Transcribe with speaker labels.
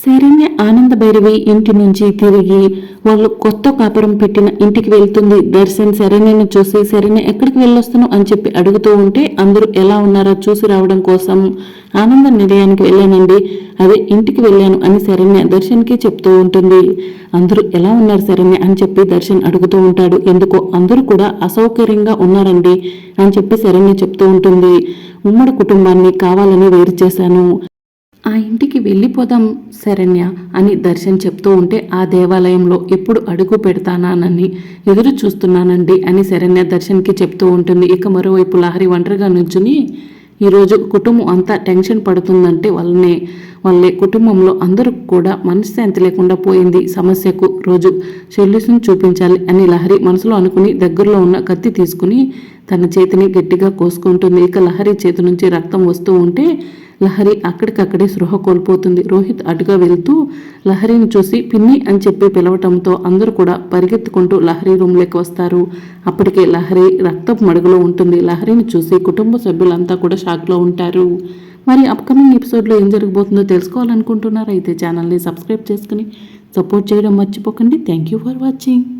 Speaker 1: శరణ్య ఆనంద భైరవి ఇంటి నుంచి తిరిగి వాళ్ళు కొత్త కాపురం పెట్టిన ఇంటికి వెళ్తుంది. దర్శన్ శరణ్యను చూసి శరణ్య ఎక్కడికి వెళ్ళొస్తాను అని చెప్పి అడుగుతూ ఉంటే అందరూ ఎలా ఉన్నారో? చూసి రావడం కోసం ఆనంద నిలయానికి వెళ్ళానండి. అదే ఇంటికి వెళ్ళాను అని శరణ్య దర్శన్కి చెప్తూ ఉంటుంది. అందరూ ఎలా ఉన్నారు శరణ్య? అని చెప్పి దర్శన్ అడుగుతూ ఉంటాడు. ఎందుకో? అందరూ కూడా అసౌకర్యంగా ఉన్నారండి అని చెప్పి శరణ్య చెప్తూ ఉంటుంది. ఉమ్మడి కుటుంబాన్ని కావాలని వేరు చేశాను. ఆ ఇంటికి వెళ్ళిపోదాం శరణ్య అని దర్శన్ చెప్తూ ఉంటే ఆ దేవాలయంలో ఎప్పుడు అడుగు పెడతానానని ఎదురు చూస్తున్నానండి అని శరణ్య దర్శన్కి చెప్తూ ఉంటుంది. ఇక మరోవైపు లహరి ఒంటరిగా నుంచుని ఈరోజు కుటుంబం అంతా టెన్షన్ పడుతుందంటే వాళ్ళనే వాళ్ళే కుటుంబంలో అందరూ కూడా మనశ్శాంతి లేకుండా పోయింది. సమస్యకు రోజు సొల్యూషన్ చూపించాలి అని లహరి మనసులో అనుకుని దగ్గరలో ఉన్న కత్తి తీసుకుని తన చేతిని గట్టిగా కోసుకుంటుంది. ఇక లహరి చేతి నుంచి రక్తం వస్తూ ఉంటే లహరి అక్కడికక్కడే స్పృహ కోల్పోతుంది. రోహిత్ అటుగా వెళ్తూ లహరిని చూసి పిన్ని అని చెప్పి పిలవటంతో అందరూ కూడా పరిగెత్తుకుంటూ లహరి రూమ్లోకి వస్తారు. అప్పటికే లహరి రక్తపు మడుగులో ఉంటుంది. లహరిని చూసి కుటుంబ సభ్యులంతా కూడా షాక్లో ఉంటారు. మరి అప్కమింగ్ ఎపిసోడ్లో ఏం జరగబోతుందో తెలుసుకోవాలనుకుంటున్నారా? అయితే ఛానల్ని సబ్స్క్రైబ్ చేసుకుని సపోర్ట్ చేయడం మర్చిపోకండి. Thank you for watching